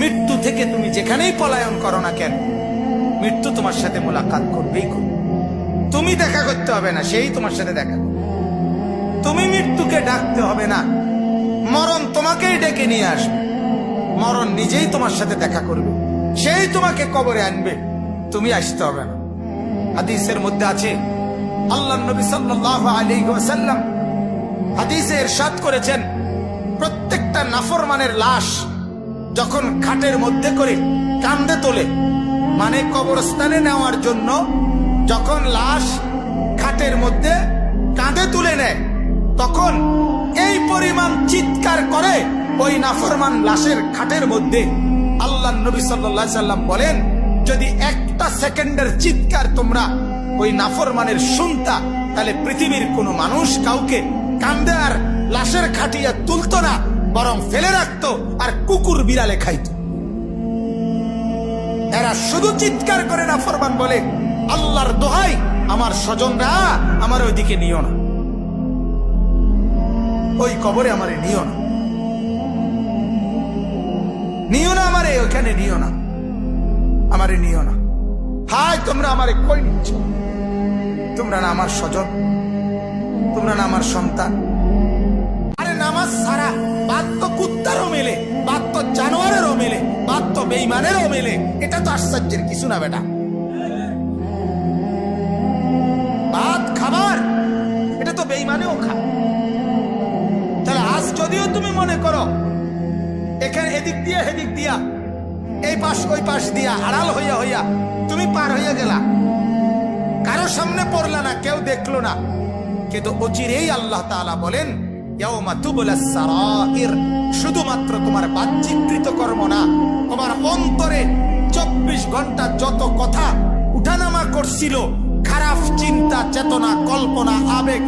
মৃত্যু থেকে তুমি যেখানেই পলায়ন করো না কেন, মৃত্যু তোমার সাথে মোলাকাত করবেই করবে। তুমি দেখা করতে হবে না, সেই তোমার সাথে দেখা। তুমি মৃত্যুকে ডাকতে হবে না, মরণ তোমাকেই ডেকে নিয়ে আসবে। মরণ নিজেই তোমার সাথে দেখা করবে, সেই তোমাকে কবরে আনবে, তুমি আসতে হবে না। হাদিসের মধ্যে আছে আল্লাহ নবী সাল্লাল্লাহু আলাইহি ওয়াসাল্লাম হাদিসে ইরশাদ করেছেন, প্রত্যেকটা নাফরমানের লাশ যখন খাটের মধ্যে করে কান্দে তোলে মানে কবরস্থানে নেওয়ার জন্য যখন লাশ খাটের মধ্যে কাঁধে তুলে নেয়, তখন এই পরিমাণ চিৎকার করে ওই নাফরমান লাশের খাটের মধ্যে। আল্লাহ নবী সাল্লাহ সাল্লাম বলেন, যদি একটা সেকেন্ডের চিৎকার তোমরা ওই নাফরমানের শুনতা, তাহলে পৃথিবীর কোনো মানুষ কাউকে কান্দে আর লাশের খাটিয়া তুলতো না। বরং ফেলে রাখতো আর কুকুর বিড়ালে খাইতো। এরা শুধু চিৎকার করে না ফরমান বলে, আল্লাহর দোহাই, আমার স্বজনরা আমার ওইদিকে নিও না। ওই কবরে আমারে নিও না। নিও না আমারে, ওইখানে নিও না। আমারে নিও না। হাই, তোমরা আমারে কই নিচ্ছ? তোমরা না আমার স্বজন, তোমরা না আমার সন্তান। আরে নামাজ সারা বেইমানেরও মেলে এটা তো আশ্চর্যের কিছু না বেটা। ভাত, খাবার, এটা তো বেইমানেও খা। তাহলে আজ যদিও তুমি মনে করো, এখানে এদিক দিয়া হেদিক দিয়া, এই পাশ, ওই পাশ দিয়া, আড়াল হইয়া হইয়া তুমি পার হইয়া গেলা। কারও সামনে পড়লা না, কেউ দেখল না। কিন্তু অচিরেই আল্লাহ তাআলা বলেন, ইয়াউমা তুবলাস সারাইর। শুধুমাত্র তোমার বাহ্যিকৃত কর্ম না, তোমার অন্তরে চব্বিশ ঘণ্টা যত কথা উঠানামা করছিল, খারাপ চিন্তা, চেতনা, কল্পনা, আবেগ